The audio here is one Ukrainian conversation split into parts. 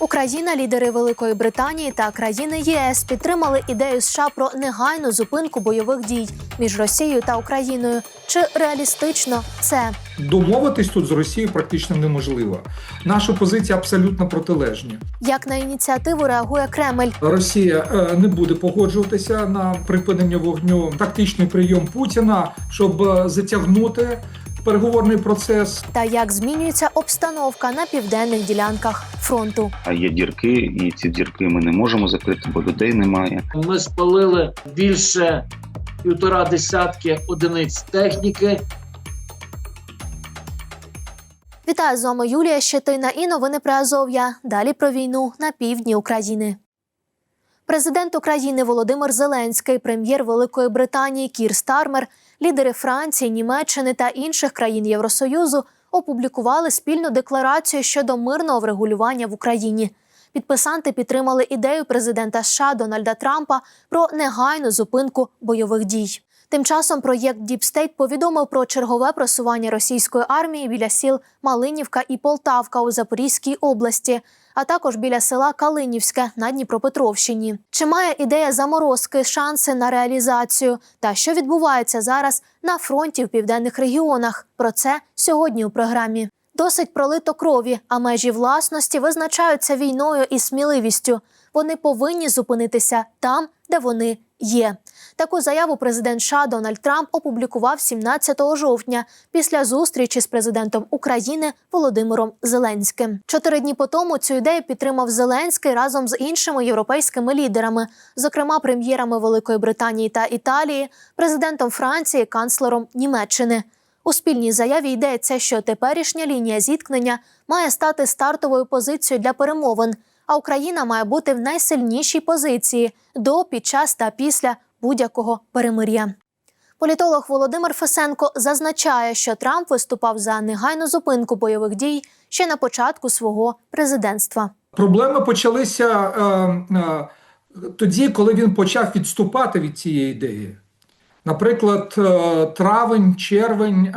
Україна, лідери Великої Британії та країни ЄС підтримали ідею США про негайну зупинку бойових дій між Росією та Україною. Чи реалістично це? Домовитись тут з Росією практично неможливо. Наші позиції абсолютно протилежні. Як на ініціативу реагує Кремль? Росія е, не буде погоджуватися на припинення вогню. Тактичний прийом Путіна, щоб е, затягнути переговорний процес. Та як змінюється обстановка на південних ділянках фронту? А є дірки, і ці дірки ми не можемо закрити, бо людей немає. Ми спалили більше півтора десятки одиниць техніки. Вітаю з вами Юлія Щетина і новини про Азов'я. Далі про війну на півдні України. Президент України Володимир Зеленський, прем'єр Великої Британії Кір Стармер, лідери Франції, Німеччини та інших країн Євросоюзу опублікували спільну декларацію щодо мирного врегулювання в Україні. Підписанти підтримали ідею президента США Дональда Трампа про негайну зупинку бойових дій. Тим часом проєкт State повідомив про чергове просування російської армії біля сіл Малинівка і Полтавка у Запорізькій області, а також біля села Калинівське на Дніпропетровщині. Чи має ідея заморозки шанси на реалізацію? Та що відбувається зараз на фронті в південних регіонах? Про це сьогодні у програмі. Досить пролито крові, а межі власності визначаються війною і сміливістю. Вони повинні зупинитися там, де вони є. Таку заяву президент США Дональд Трамп опублікував 17 жовтня після зустрічі з президентом України Володимиром Зеленським. Чотири дні по тому цю ідею підтримав Зеленський разом з іншими європейськими лідерами, зокрема прем'єрами Великої Британії та Італії, президентом Франції, канцлером Німеччини. У спільній заяві йдеться, що теперішня лінія зіткнення має стати стартовою позицією для перемовин, а Україна має бути в найсильнішій позиції до, під час та після будь-якого перемир'я. Політолог Володимир Фесенко зазначає, що Трамп виступав за негайну зупинку бойових дій ще на початку свого президентства. Проблеми почалися е, е, тоді, коли він почав відступати від цієї ідеї. Наприклад, е, травень, червень.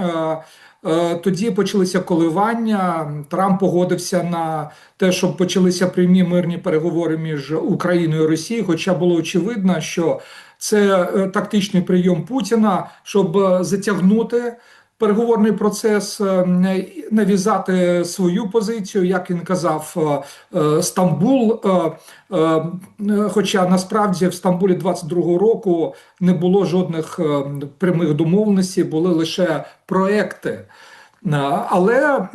Е, тоді почалися коливання. Трамп погодився на те, щоб почалися прямі мирні переговори між Україною і Росією. Хоча було очевидно, що це е, тактичний прийом Путіна, щоб е, затягнути переговорний процес, е, нав'язати свою позицію, як він казав, е, е, Стамбул. Хоча насправді в Стамбулі 22-го року не було жодних прямих домовленостей, були лише проекти. Але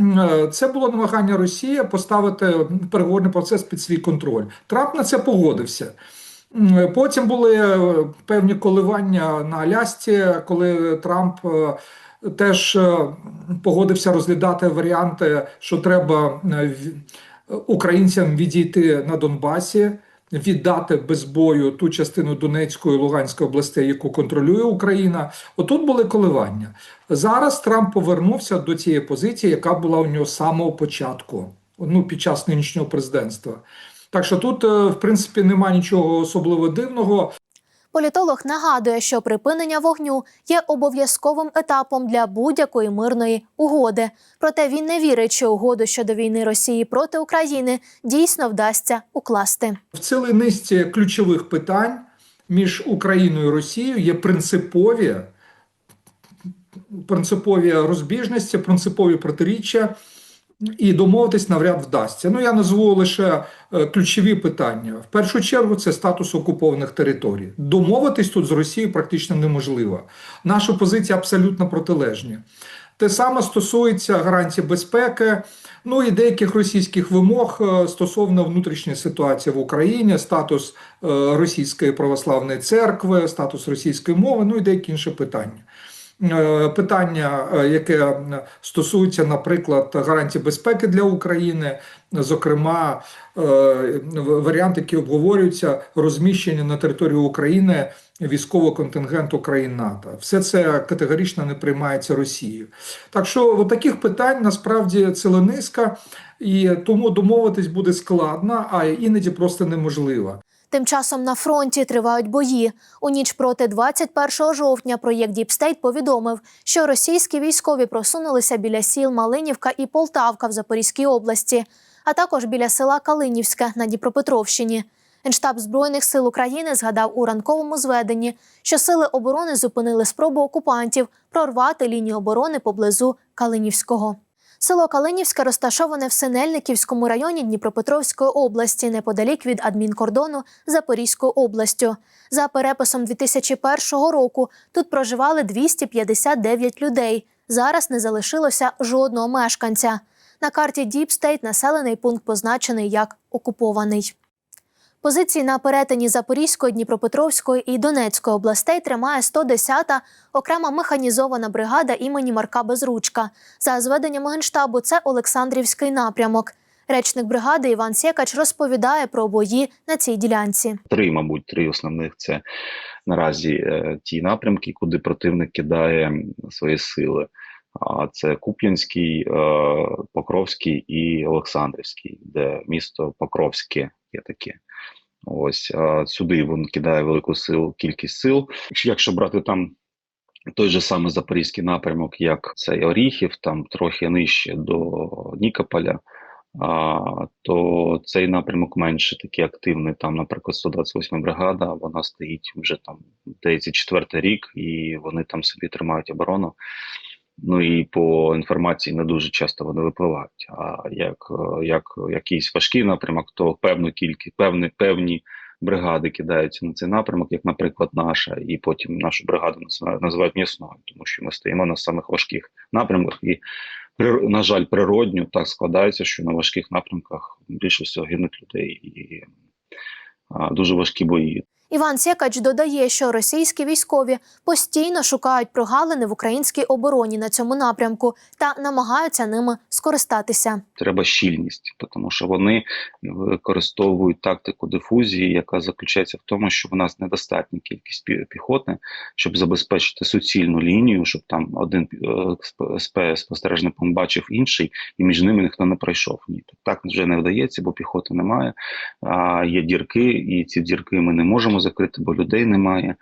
це було намагання Росії поставити переговорний процес під свій контроль. Трамп на це погодився. Потім були е, певні коливання на Алясці, коли Трамп е, теж е, погодився розглядати варіанти, що треба українцям відійти на Донбасі, віддати без бою ту частину Донецької і Луганської областей, яку контролює Україна. Отут були коливання. Зараз Трамп повернувся до цієї позиції, яка була у нього з самого початку, ну під час нинішнього президентства. Так що тут, е, в принципі, немає нічого особливо дивного. Політолог нагадує, що припинення вогню є обов'язковим етапом для будь-якої мирної угоди. Проте він не вірить, що угоду щодо війни Росії проти України дійсно вдасться укласти. В цілій низці ключових питань між Україною і Росією є принципові, принципові розбіжності, принципові протиріччя, і домовитись навряд вдасться. Ну я назву лише е, ключові питання. В першу чергу це статус окупованих територій. Домовитись тут з Росією практично неможливо. Наші позиції абсолютно протилежні. Те саме стосується гарантій безпеки, ну і деяких російських вимог е, стосовно внутрішньої ситуації в Україні, статус е, Російської православної церкви, статус російської мови, ну і деякі інші питання. Е, Питання, е, яке е, стосується, наприклад, гарантій безпеки для України, зокрема, варіант, який обговорюється, розміщення на території України військового контингенту країн НАТО. Все це категорично не приймається Росією. Так що таких питань насправді ціла низка, і тому домовитись буде складно, а іноді просто неможливо. Тим часом на фронті тривають бої. У ніч проти 21 жовтня проєкт State повідомив, що російські військові просунулися біля сіл Малинівка і Полтавка в Запорізькій області, а також біля села Калинівське на Дніпропетровщині. Генштаб Збройних сил України згадав у ранковому зведенні, що сили оборони зупинили спробу окупантів прорвати лінію оборони поблизу Калинівського. Село Калинівське розташоване в Синельниківському районі Дніпропетровської області, неподалік від адмінкордону Запорізькою областю. За переписом 2001 року тут проживали 259 людей. Зараз не залишилося жодного мешканця. На карті Діпстейт населений пункт позначений як окупований. Позиції на перетині Запорізької, Дніпропетровської і Донецької областей тримає 110-та окрема механізована бригада імені Марка Безручка. За зведеннями генштабу, це Олександрівський напрямок. Речник бригади Іван Сєкач розповідає про бої на цій ділянці. Три, мабуть, три основних це наразі е, ті напрямки, куди противник кидає свої сили. А це Куп'янський, е, Покровський і Олександрівський, де місто Покровське є таке. Ось а сюди він кидає велику силу, кількість сил. Якщо брати там той же самий запорізький напрямок, як цей Оріхів, там трохи нижче до Нікополя, а, то цей напрямок менше такий активний. Там, наприклад, 128 бригада, вона стоїть вже там здається, четвертий рік, і вони там собі тримають оборону. Ну і по інформації не дуже часто вони випливають. А як, е, як якийсь важкий напрямок, то певну кількість, певні, певні бригади кидаються на цей напрямок, як, наприклад, наша, і потім нашу бригаду називають- м'ясною, тому що ми стоїмо на самих важких напрямках. І на жаль, природньо так складається, що на важких напрямках більше всього гинуть людей і а, дуже важкі бої. Іван Сєкач додає, що російські військові постійно шукають прогалини в українській обороні на цьому напрямку та намагаються ними скористатися. треба щільність, тому що вони використовують тактику дифузії, яка заключається в тому, що в нас недостатня кількість піхоти, щоб забезпечити суцільну лінію, щоб там один е, сп- СП спостережний бачив інший, і між ними ніхто не пройшов. Ні, так вже не вдається, бо піхоти немає. А є дірки, і ці дірки ми не можемо закрити, бо людей немає.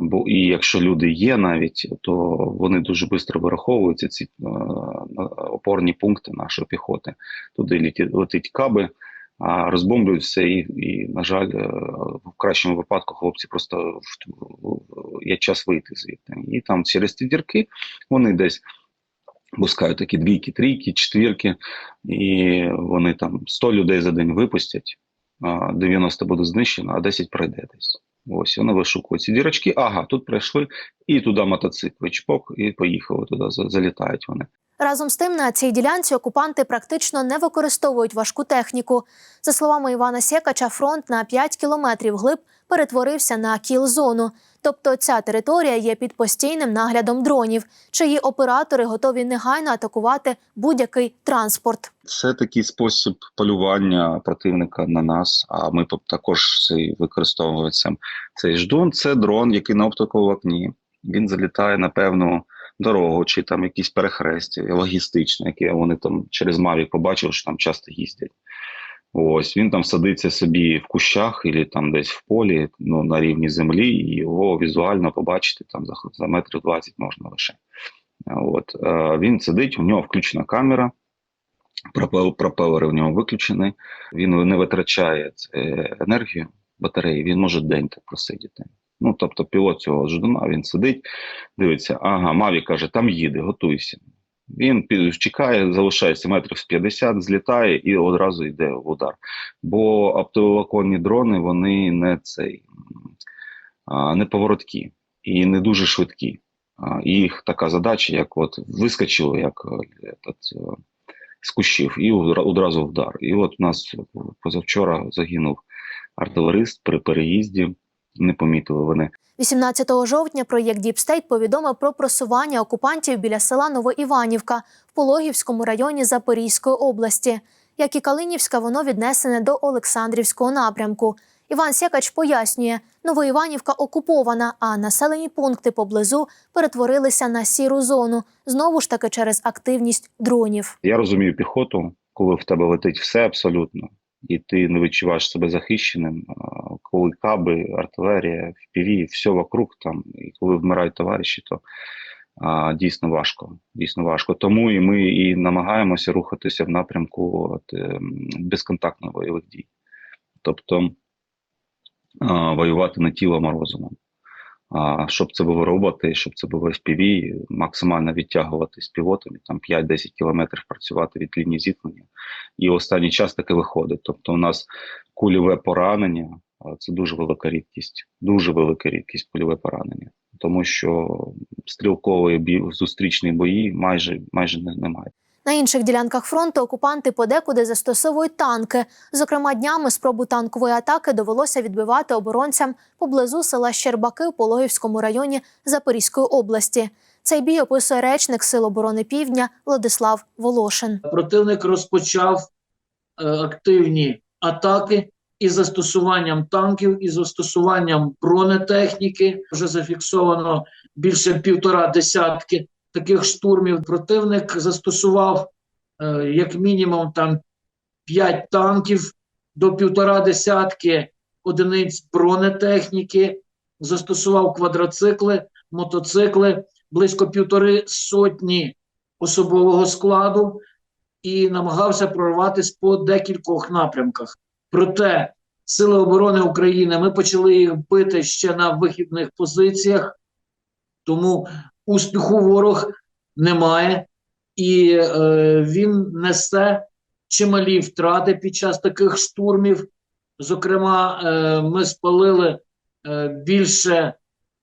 Бо і якщо люди є навіть, то вони дуже швидко вираховуються ці е, опорні пункти нашої піхоти. Туди літі, летить каби, а розбомблюють все, і, і на жаль, е, в кращому випадку хлопці просто є час вийти звідти. І там через ті дірки вони десь пускають такі двійки, трійки, четвірки, і вони там 100 людей за день випустять, 90 буде знищено, а 10 пройде десь. Ось вони вишукують ці дірочки. Ага, тут прийшли, і туди мотоцикли, чпок, і поїхали туди, за- залітають вони. Разом з тим на цій ділянці окупанти практично не використовують важку техніку. За словами Івана Сєкача, фронт на 5 кілометрів глиб перетворився на кіл-зону. Тобто ця територія є під постійним наглядом дронів, чиї оператори готові негайно атакувати будь-який транспорт. Це такий спосіб полювання противника на нас. А ми по- також цей використовуємо. Цей ждун це дрон, який на оптиковому окні. Він залітає на певну дорогу, чи там якісь перехрестя логістичні, які вони там через Mavic побачили, що там часто їздять. Ось він там садиться собі в кущах, або там десь в полі, ну на рівні землі, і його візуально побачити там за, за метрів 20 можна лише. От е, він сидить, у нього включена камера, пропел, пропелери в нього виключені. Він не витрачає енергію батареї, він може день так просидіти. Ну, тобто, пілот цього ждуна, він сидить, дивиться, ага, Маві каже, там їде, готуйся. Він чекає, залишається метрів з 50, злітає і одразу йде в удар. Бо оптоволоконні дрони вони не цей не повороткі і не дуже швидкі. Їх така задача, як от вискочили, як е, этот, е, з кущів, і одразу вдар. І от у нас позавчора загинув артилерист при переїзді, не помітили вони. 18 жовтня проєкт Діпстейт повідомив про просування окупантів біля села Новоіванівка в Пологівському районі Запорізької області. Як і Калинівська, воно віднесене до Олександрівського напрямку. Іван Сякач пояснює, Новоіванівка окупована, а населені пункти поблизу перетворилися на сіру зону, знову ж таки через активність дронів. Я розумію піхоту, коли в тебе летить все абсолютно, і ти не відчуваєш себе захищеним, коли каби, артилерія, FPV, все вокруг там, і коли вмирають товариші, то а, дійсно важко. Дійсно важко. Тому і ми і намагаємося рухатися в напрямку от, ем, безконтактних бойових дій. Тобто а, воювати не тілом, а розумом. А, щоб це були роботи, щоб це були FPV, максимально відтягувати з пілотами, там 5-10 кілометрів працювати від лінії зіткнення. І останній час таке виходить. Тобто, у нас кульове поранення це дуже велика рідкість, дуже велика рідкість кульове поранення, тому що стрілкової бій, зустрічні бої майже майже немає. На інших ділянках фронту окупанти подекуди застосовують танки. Зокрема, днями спробу танкової атаки довелося відбивати оборонцям поблизу села Щербаки в Пологівському районі Запорізької області. Цей бій описує речник Сил оборони Півдня Владислав Волошин. Противник розпочав е, активні атаки із застосуванням танків, із застосуванням бронетехніки. Вже зафіксовано більше півтора десятки таких штурмів. Противник застосував е, як мінімум там п'ять танків до півтора десятки одиниць бронетехніки, застосував квадроцикли, мотоцикли, близько півтори сотні особового складу і намагався прорватися по декількох напрямках. Проте Сили оборони України ми почали їх бити ще на вихідних позиціях, тому успіху ворог немає, і е, він несе чималі втрати під час таких штурмів. Зокрема, е, ми спалили е, більше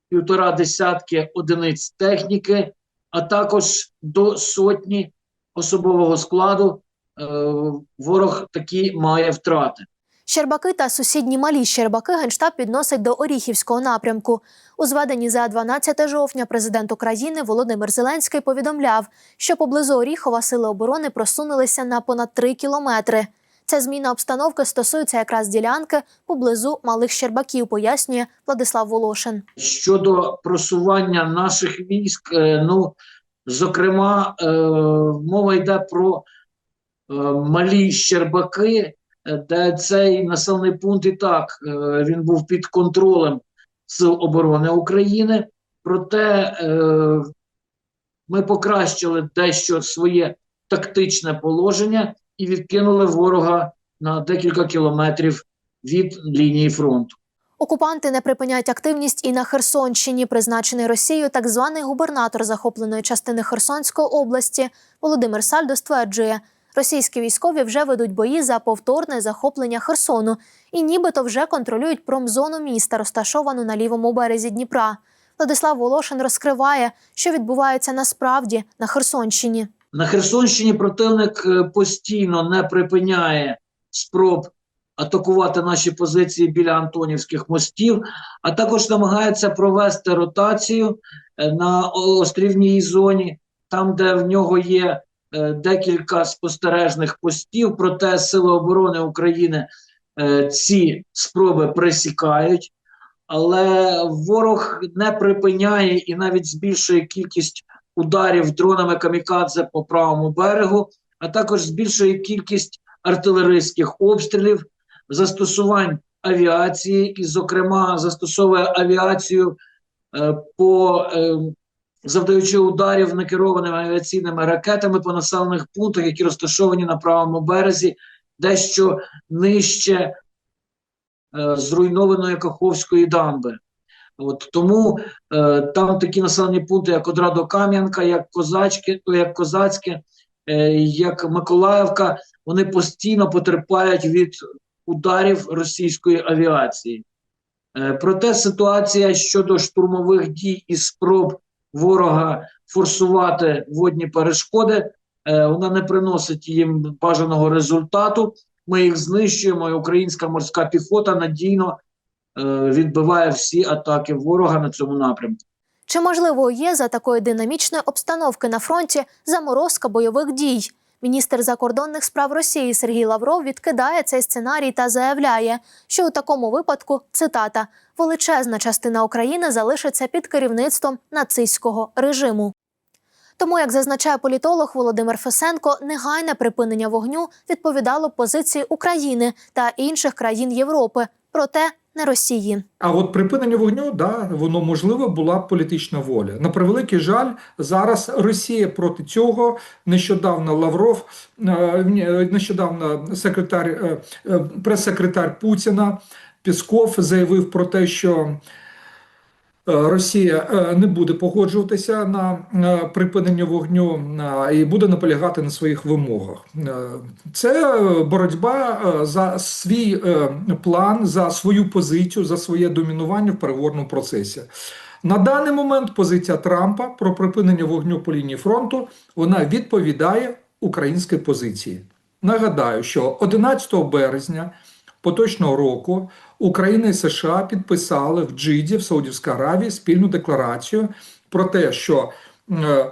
півтора десятки одиниць техніки, а також до сотні особового складу. Е, ворог такі має втрати. Щербаки та сусідні малі Щербаки генштаб підносить до Оріхівського напрямку. У зведенні за 12 жовтня президент України Володимир Зеленський повідомляв, що поблизу Оріхова сили оборони просунулися на понад 3 кілометри. Ця зміна обстановки стосується якраз ділянки поблизу малих Щербаків, пояснює Владислав Волошин. Щодо просування наших військ, е, ну зокрема, е, мова йде про е, малі Щербаки, де цей населений пункт і так е, він був під контролем Сил оборони України. Проте е, ми покращили дещо своє тактичне положення і відкинули ворога на декілька кілометрів від лінії фронту. Окупанти не припиняють активність і на Херсонщині. Призначений Росією так званий губернатор захопленої частини Херсонської області Володимир Сальдо стверджує, російські військові вже ведуть бої за повторне захоплення Херсону і нібито вже контролюють промзону міста, розташовану на лівому березі Дніпра. Владислав Волошин розкриває, що відбувається насправді на Херсонщині. На Херсонщині противник е, постійно не припиняє спроб атакувати наші позиції біля Антонівських мостів, а також намагається провести ротацію е, на острівній зоні, там, де в нього є декілька спостережних постів. Проте Сили оборони України е, ці спроби пресікають. Але ворог не припиняє і навіть збільшує кількість ударів дронами камікадзе по правому берегу, а також збільшує кількість артилерійських обстрілів, застосувань авіації, і, зокрема, застосовує авіацію е, по е, завдаючи ударів некерованими авіаційними ракетами по населених пунктах, які розташовані на правому березі, дещо нижче е, зруйнованої Каховської дамби. От тому е, там такі населені пункти, як Одрадо-Кам'янка, як Козачки, як Козацьке, е, як Миколаївка, вони постійно потерпають від ударів російської авіації. Е, проте ситуація щодо штурмових дій і спроб ворога форсувати водні перешкоди, е, вона не приносить їм бажаного результату. Ми їх знищуємо, і українська морська піхота надійно е, відбиває всі атаки ворога на цьому напрямку. Чи можливо є за такої динамічної обстановки на фронті заморозка бойових дій? Міністр закордонних справ Росії Сергій Лавров відкидає цей сценарій та заявляє, що у такому випадку цитата величезна частина України залишиться під керівництвом нацистського режиму. Тому, як зазначає політолог Володимир Фесенко, негайне припинення вогню відповідало позиції України та інших країн Європи. Проте на Росії. А от припинення вогню, да, воно можливо була політична воля. На превеликий жаль, зараз Росія проти цього. Нещодавно Лавров, е, ні, нещодавно секретар, е, е, прес-секретар Путіна Пісков заявив про те, що е, Росія е, не буде погоджуватися на е, припинення вогню е, і буде наполягати на своїх вимогах. Е, Це е, боротьба е, за свій е, план, за свою позицію, за своє домінування в переговорному процесі. На даний момент позиція Трампа про припинення вогню по лінії фронту вона відповідає українській позиції. Нагадаю, що 11 березня поточного року Україна і США підписали в Джиді в Саудівській Аравії спільну декларацію про те, що е,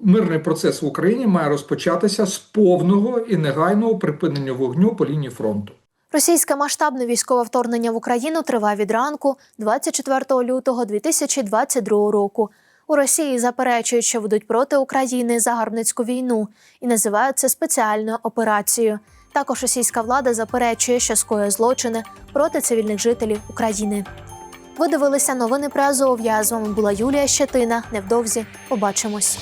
мирний процес в Україні має розпочатися з повного і негайного припинення вогню по лінії фронту. Російське масштабне військове вторгнення в Україну триває від ранку 24 лютого 2022 року. У Росії заперечують, що ведуть проти України загарбницьку війну і називають це спеціальною операцією. Також російська влада заперечує, що скоює злочини проти цивільних жителів України. Ви дивилися новини про Азов'я. З вами була Юлія Щетина. Невдовзі побачимось.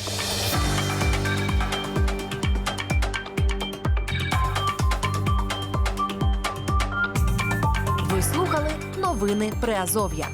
Ви слухали новини Приазов'я.